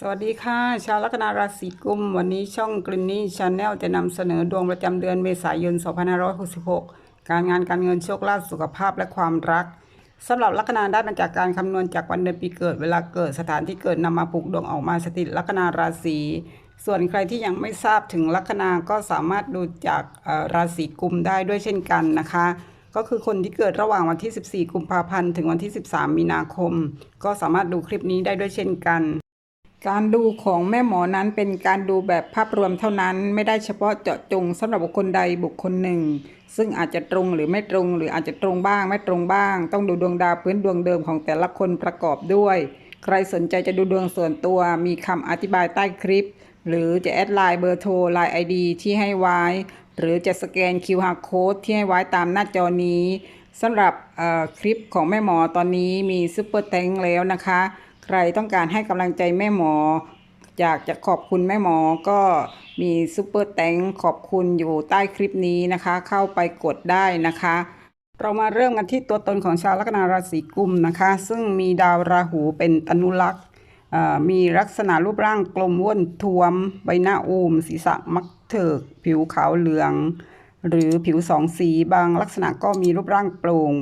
สวัสดีค่ะ ชาวลัคนาราศีกุม วันนี้ช่องกลินนี่ชาแนลจะนำเสนอดวงประจำเดือนเมษายน 2566 การงานการเงินโชคลาภสุขภาพและความรักสำหรับลัคนาได้มาจากการคำนวณจากวันเดือนปีเกิดเวลาเกิดสถานที่เกิดนำมาผูกดวงออกมาสถิตลัคนาราศีส่วนใครที่ยังไม่ทราบถึงลัคนาก็สามารถดูจากราศีกุมได้ด้วยเช่นกันนะคะก็คือคนที่เกิดระหว่างวันที่ 14 กุมภาพันธ์ ถึงวันที่ 13 มีนาคม ก็สามารถดูคลิปนี้ได้ด้วยเช่นกัน การดูของแม่หมอนั้นเป็นการดูแบบภาพรวมเท่านั้น ไม่ได้เฉพาะเจาะจงสำหรับบุคคลใดบุคคลหนึ่ง ซึ่งอาจจะตรงหรือไม่ตรง หรืออาจจะตรงบ้าง ไม่ตรงบ้าง ต้องดูดวงดาวพื้นดวงเดิมของแต่ละคนประกอบด้วย ใครสนใจจะดูดวงส่วนตัวมีคำอธิบายใต้คลิป หรือจะแอดไลน์เบอร์โทรไลน์ไอดีที่ให้ไว้ หรือจะสแกน QR Code ที่ให้ไว้ตามหน้าจอนี้สำหรับเอ่อคลิปของแม่หมอตอนนี้มีซุปเปอร์แตงแล้วนะคะ ใครต้องการให้กำลังใจแม่หมอ อยากจะขอบคุณแม่หมอก็มีซุปเปอร์แตงขอบคุณอยู่ใต้คลิปนี้นะคะ เข้าไปกดได้นะคะ เรามาเริ่มกันที่ตัวตนของชาวลัคนาราศีกุมนะคะ ซึ่งมีดาวราหูเป็นตนุลักษ์มีลักษณะรูปร่างกลมอ้วนท้วม ใบหน้าอูม ศีรษะมักเถิก ผิวขาวเหลือง หรือผิวสองสีบางลักษณะก็มีรูปร่างโปร่ง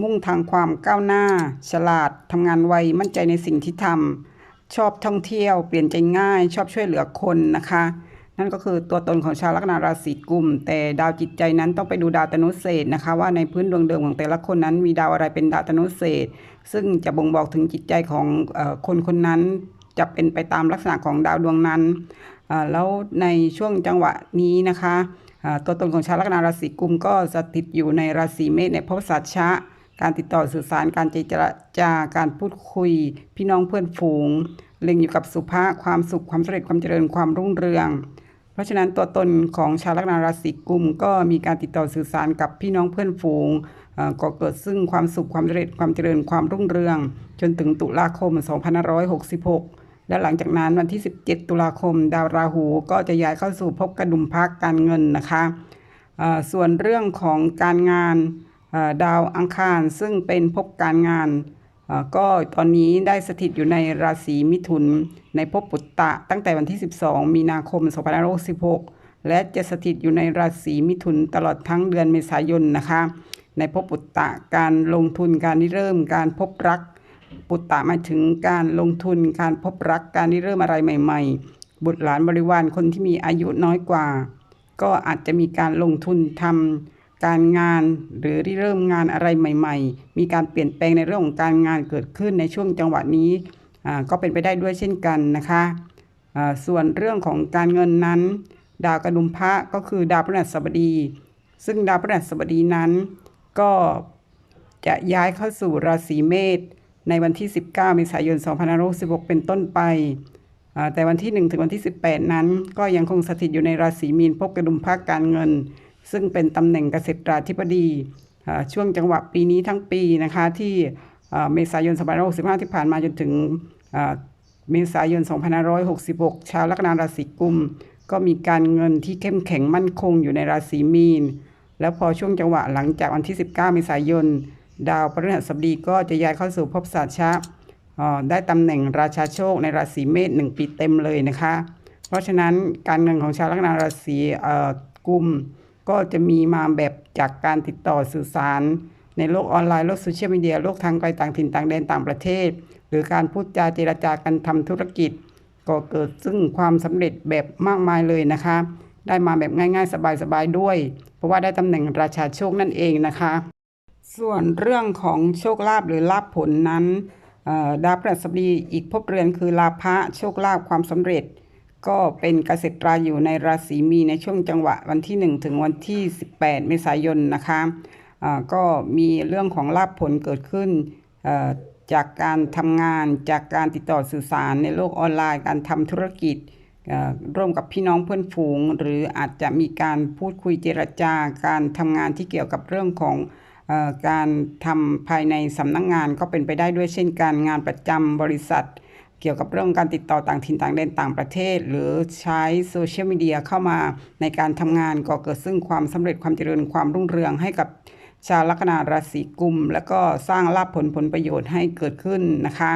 มุ่งทางความก้าวหน้า ฉลาดทำงานไวมั่นใจในสิ่งที่ทำชอบท่องเที่ยว เปลี่ยนใจง่าย ชอบช่วยเหลือคนนะคะ นั่นก็คือตัวตนของชาวลัคนาราศีกุม แต่ดาวจิตใจนั้นต้องไปดูดาวตนุเศษนะคะว่าในพื้นดวงเดิมของแต่ละคนนั้น มีดาวอะไรเป็นดาวตนุเศษ ซึ่งจะบ่งบอกถึงจิตใจของคนคนนั้นจะเป็นไปตามลักษณะของดาวดวงนั้น แล้วในช่วงจังหวะนี้นะคะ ตัวตนของชาวลัคนาราศีกุมก็สถิตอยู่ในราศีเมษในภพสัชชะ การติดต่อสื่อสารการเจรจาการพูดคุย พี่น้องเพื่อนฝูง เล็งอยู่กับสุภาพความสุขความสำเร็จความเจริญความรุ่งเรือง เพราะฉะนั้นตัวตนของชาวลัคนาราศีกุมก็มีการติดต่อสื่อสารกับพี่น้องเพื่อนฝูงเอ่อก็เกิดซึ่งความสุขความสำเร็จความเจริญความรุ่งเรือง จนถึงตุลาคม 2566และหลังจากนั้นวันที่ 17 ตุลาคม ดาวราหูก็จะย้ายเข้าสู่ภพกระดุมพักการเงินนะคะ ส่วนเรื่องของการงาน ดาวอังคารซึ่งเป็นภพการงานก็ตอนนี้ได้สถิตอยู่ในราศีมิถุน ในภพปุตตะตั้งแต่วันที่ 12 มีนาคม 2566 และจะสถิตอยู่ในราศีมิถุนตลอดทั้งเดือนเมษายนนะคะ ในภพปุตตะการลงทุนการริเริ่มการพบรัก ปุตตะหมายถึงการลงทุนการพบรักการริเริ่มอะไรใหม่ ๆ บุตรหลานบริวารคนที่มีอายุน้อยกว่า ก็อาจจะมีการลงทุนทำ การงานหรือริเริ่มงานอะไรใหม่ ๆ มีการเปลี่ยนแปลงในเรื่องของการงานเกิดขึ้นในช่วงจังหวะนี้ก็เป็นไปได้ด้วยเช่นกันนะคะส่วนเรื่องของการเงินนั้น ดาวกระดุมพระก็คือดาวพฤหัสบดี ซึ่งดาวพฤหัสบดีนั้น ก็จะย้ายเข้าสู่ราศีเมษในวันที่ 19 เมษายน 2566 เป็นต้นไป แต่วันที่ 1 ถึงวันที่ 18 นั้น ก็ยังคงสถิตอยู่ในราศีมีนพบกระดุมภาคการเงิน ซึ่งเป็นตำแหน่งเกษตราธิบดีช่วงจังหวะปีนี้ทั้งปีนะคะที่เมษายน2565 ที่ผ่านมาจนถึงเมษายน 2566 ชาวลัคนาราศีกุม ก็มีการเงินที่เข้มแข็งมั่นคงอยู่ในราศีมีน แล้วพอช่วงจังหวะหลังจากวันที่ 19 เมษายน ดาวพฤหัสบดีก็จะย้ายเข้าสู่ภพสัชชะอ่าได้ตำแหน่งราชาโชคในราศีเมษหนึ่งปีเต็มเลยนะคะ เพราะฉะนั้นการเงินของชาวลัคนาราศีกุม ก็จะมีมาแบบจากการติดต่อสื่อสาร ในโลกออนไลน์โลกโซเชียลมีเดียโลกทางไกลต่างถิ่นต่างแดนต่างประเทศ หรือการพูดจาเจรจากันทำธุรกิจ ก็เกิดซึ่งความสำเร็จแบบมากมายเลยนะคะ ได้มาแบบง่ายๆ สบายๆด้วย เพราะว่าได้ตำแหน่งราชาโชคนั่นเองนะคะ ส่วนเรื่องของโชคลาภหรือลาภผลนั้นดาวพฤหัสบดีอีกภพเรือนคือลาภะโชคลาภความสำเร็จ ก็เป็นเกษตราอยู่ในราศีมีในช่วงจังหวะวันที่ 1 ถึงวันที่ 18 เมษายนนะคะอ่าก็มีเรื่องของลาภผลเกิดขึ้นอ่อจากการทำงานจากการติดต่อสื่อสารในโลกออนไลน์ การทำธุรกิจอ่อร่วมกับพี่น้องเพื่อนฝูง หรืออาจจะมีการพูดคุยเจรจาการทำงานที่เกี่ยวกับเรื่องของอการทำภายในสำนักงงานก็เป็นไปได้ด้วยเช่นกันงานประจำบริษัท เกี่ยวกับเรื่องการติดต่อต่างถิ่นต่างแดนต่างประเทศ หรือใช้โซเชียลมีเดียเข้ามาในการทำงานก็เกิดซึ่งความสำเร็จความเจริญความรุ่งเรืองให้กับชาวลัคนาราศีกุม แล้วก็สร้างลาภผลผลประโยชน์ให้เกิดขึ้นนะคะ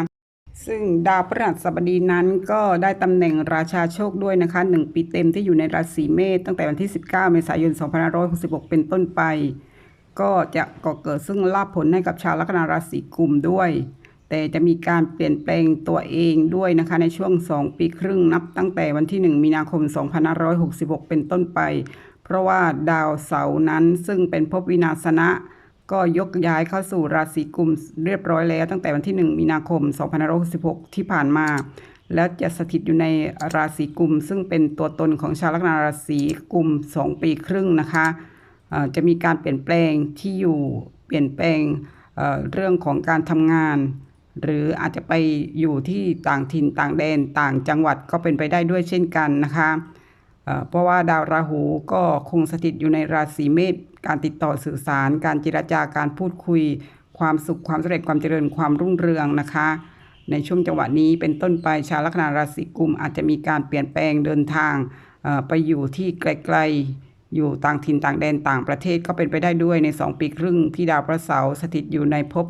ซึ่งดาวพฤหัสบดีนั้นก็ได้ตำแหน่งราชาโชคด้วยนะคะหนึ่งปีเต็มที่อยู่ในราศีเมษตั้งแต่วันที่ 19 เมษายน 2566 เป็นต้นไป ก็จะก่อเกิดซึ่งลาภผลให้กับชาวลัคนาราศีกุมด้วย แต่จะมีการเปลี่ยนแปลงตัวเองด้วยนะคะในช่วง 2 ปีครึ่งนับตั้งแต่วันที่ 1 มีนาคม 2566 เป็นต้นไป เพราะว่าดาวเสาร์นั้นซึ่งเป็นภพวินาศนะก็ยกย้ายเข้าสู่ราศีกุมเรียบร้อยแล้ว ตั้งแต่วันที่ 1 มีนาคม 2566 ที่ผ่านมา และจะสถิตอยู่ในราศีกุม ซึ่งเป็นตัวตนของชาวลัคนาราศีกุม 2 ปีครึ่งนะคะจะมีการเปลี่ยนแปลงที่อยู่เปลี่ยนแปลงเรื่องของการทำงาน หรืออาจจะไปอยู่ที่ต่างถิ่นต่างแดนต่างจังหวัดก็เป็นไปได้ด้วยเช่นกันนะคะเพราะว่าดาวราหูก็คงสถิตอยู่ในราศีเมษการติดต่อสื่อสาร การเจรจาการพูดคุย ความสุขความสำเร็จความเจริญความรุ่งเรืองนะคะ ในช่วงจังหวะนี้เป็นต้นไปชาวลัคนาราศีกุมอาจจะมีการเปลี่ยนแปลงเดินทางไปอยู่ที่ไกลๆ อยู่ต่างถิ่นต่างแดนต่างประเทศก็เป็นไปได้ด้วยใน 2 ปีครึ่งที่ดาวพระเสาร์สถิตอยู่ในภพ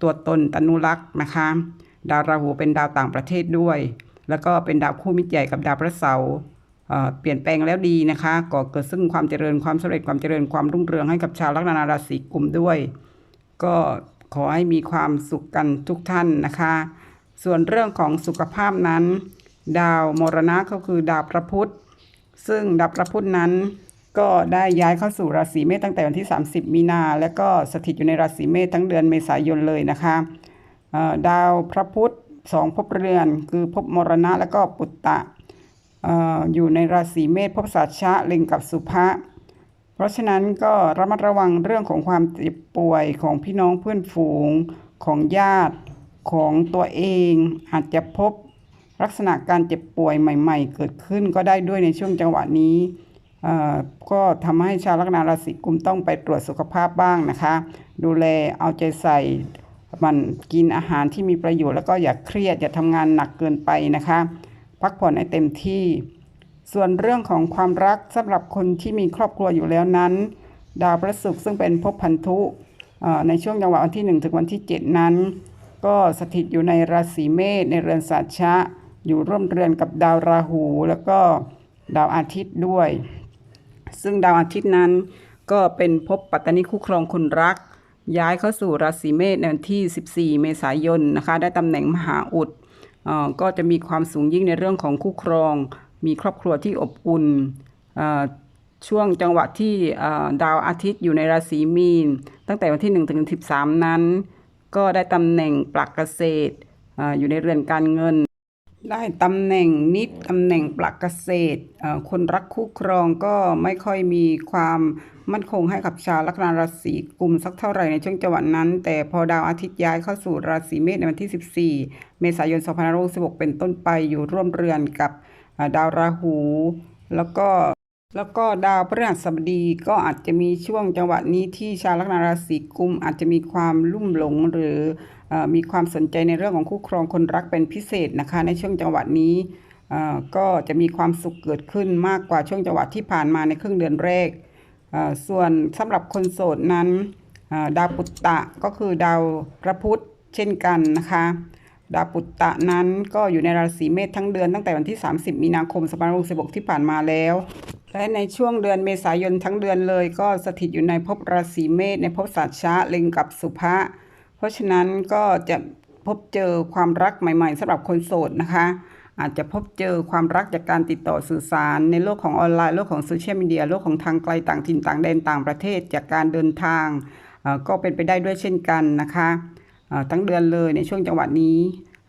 ตัวตนตนุรักษ์นะคะ ดาวราหูเป็นดาวต่างประเทศด้วย แล้วก็เป็นดาวคู่มิตรใหญ่กับดาวพระเสาร์เเปลี่ยนแปลงแล้วดีนะคะก่อเกิดซึ่งความเจริญความสำเร็จความเจริญความรุ่งเรืองให้กับชาวลัคนาราศีกุมด้วย ก็ขอให้มีความสุขกันทุกท่านนะคะ ส่วนเรื่องของสุขภาพนั้น ดาวมรณะก็คือดาวพระพุธซึ่งดาวพระพุธนั้น ก็ได้ย้ายเข้าสู่ราศีเมษตั้งแต่วันที่ 30 มีนา และก็สถิตอยู่ในราศีเมษทั้งเดือนเมษายนเลยนะคะดาวพระพุธสองภพเรือน คือภพมรณะและก็ปุตตะออยู่ในราศีเมษภพสัชชะเล็งกับสุภะเพราะฉะนั้นก็ระมัดระวังเรื่องของความเจ็บป่วยของพี่น้องเพื่อนฝูงของญาติของตัวเอง อาจจะพบลักษณะการเจ็บป่วยใหม่ ๆ เกิดขึ้นก็ได้ด้วยในช่วงจังหวะนี้ ก็ทำให้ชาวลัคนาราศีกุมต้องไปตรวจสุขภาพบ้างนะคะ ดูแลเอาใจใส่มันกินอาหารที่มีประโยชน์แล้วก็อย่าเครียดอย่าทำงานหนักเกินไปนะคะ พักผ่อนให้เต็มที่ ส่วนเรื่องของความรักสำหรับคนที่มีครอบครัวอยู่แล้วนั้น ดาวพระศุกร์ซึ่งเป็นภพพันธุในช่วงจังหวะวันที่ 1 ถึงวันที่ 7 นั้น ก็สถิตอยู่ในราศีเมษในเรือนสัชชะ อยู่ร่วมเรือนกับดาวราหู แล้วก็ดาวอาทิตย์ด้วย ซึ่งดาวอาทิตย์นั้นก็เป็นภพปัตตานิคู่ครองคนรัก ย้ายเข้าสู่ราศีเมษในวันที่ 14 เมษายนนะคะได้ตำแหน่งมหาอุดออก็จะมีความสูงยิ่งในเรื่องของคู่ครอง มีครอบครัวที่อบอุ่นช่วงจังหวะที่ดาวอาทิตย์อยู่ในราศีมีน ตั้งแต่วันที่1ถึง13 นั้น ก็ได้ตำแหน่งปลักเกษตรเอ่ออยู่ในเรือนการเงิน ได้ตำแหน่งนิดตำแหน่งปลักเกษตร คนรักคู่ครองก็ไม่ค่อยมีความมั่นคงให้กับชาวลัคนาราศีกุมสักเท่าไหร่ในช่วงจังหวะนั้น แต่พอดาวอาทิตย์ย้ายเข้าสู่ราศีเมษในวันที่ 14 เมษายน 2566 เป็นต้นไปอยู่ร่วมเรือนกับดาวราหู แล้วก็ แล้วก็ดาวพฤหัสบดีก็อาจจะมีช่วงจังหวะนี้ที่ชาวลัคนาราศีกุมอาจจะมีความลุ่มหลงหรืออมีความสนใจในเรื่องของคู่ครองคนรักเป็นพิเศษนะคะ ในช่วงจังหวะนี้ก็จะมีความสุขเกิดขึ้นมากกว่าช่วงจังหวะที่ผ่านมาในครึ่งเดือนแรก ส่วนสำหรับคนโสดนั้นดาวปุตตะก็คือดาวพระพุธเช่นกันนะคะดาวปุตตะนั้นก็อยู่ในราศีเมษทั้งเดือนตั้งแต่วันที่ 30 มีนาคม 2566 ที่ผ่านมาแล้ว และในช่วงเดือนเมษายนทั้งเดือนเลย ก็สถิตอยู่ในภพราศีเมษในภพสัตชะเล็งกับสุภะเพราะฉะนั้นก็จะพบเจอความรักใหม่ ๆสำหรับคนโสดนะคะ อาจจะพบเจอความรักจากการติดต่อสื่อสาร ในโลกของออนไลน์โลกของโซเชียลมีเดียโลกของทางไกลต่างถิ่นต่างแดนต่างประเทศจากการเดินทาง ก็เป็นไปได้ด้วยเช่นกันนะคะทั้งเดือนเลยในช่วงจังหวะนี้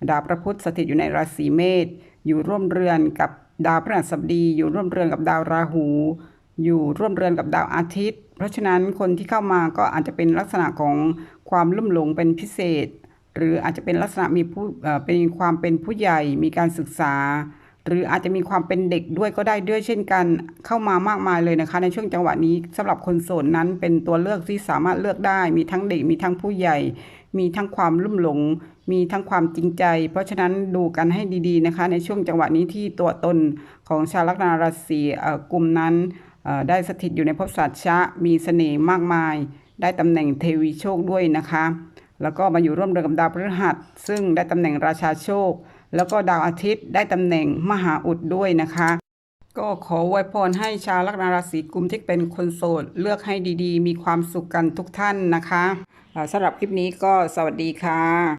ดาวพระพุธสถิตอยู่ในราศีเมษอยู่ร่วมเรือนกับ ดาวพฤหัสบดีอยู่ร่วมเรือนกับดาวราหู อยู่ร่วมเรือนกับดาวอาทิตย์ เพราะฉะนั้นคนที่เข้ามาก็อาจจะเป็นลักษณะของความลุ่มหลงเป็นพิเศษ หรืออาจจะเป็นลักษณะมีผู้เอ่อเป็นความเป็นผู้ใหญ่มีการศึกษา หรืออาจจะมีความเป็นเด็กด้วยก็ได้ด้วยเช่นกันเข้ามามากมายเลยนะคะ ในช่วงจังหวะนี้สำหรับคนโสดนั้นเป็นตัวเลือกที่สามารถเลือกได้ มีทั้งเด็กมีทั้งผู้ใหญ่ มีทั้งความลุ่มหลง มีทั้งความจริงใจ เพราะฉะนั้นดูกันให้ดีๆนะคะ ในช่วงจังหวะนี้ที่ตัวตนของชาวลัคนาราศีอ่อกลุ่มนั้นได้สถิตอยู่ในภพสัตชะมีเสน่ห์มากมาย ได้ตำแหน่งเทวีโชคด้วยนะคะ แล้วก็มาอยู่ร่วมเดือนกับดาวพฤหัส ซึ่งได้ตำแหน่งราชาโชค แล้วก็ดาวอาทิตย์ได้ตำแหน่งมหาอุดด้วยนะคะ ก็ขอไวยพรให้ชาวลัคนาราศีกุมที่เป็นคนโสด เลือกให้ดีๆ มีความสุขกันทุกท่านนะคะสำหรับคลิปนี้ก็สวัสดีค่ะ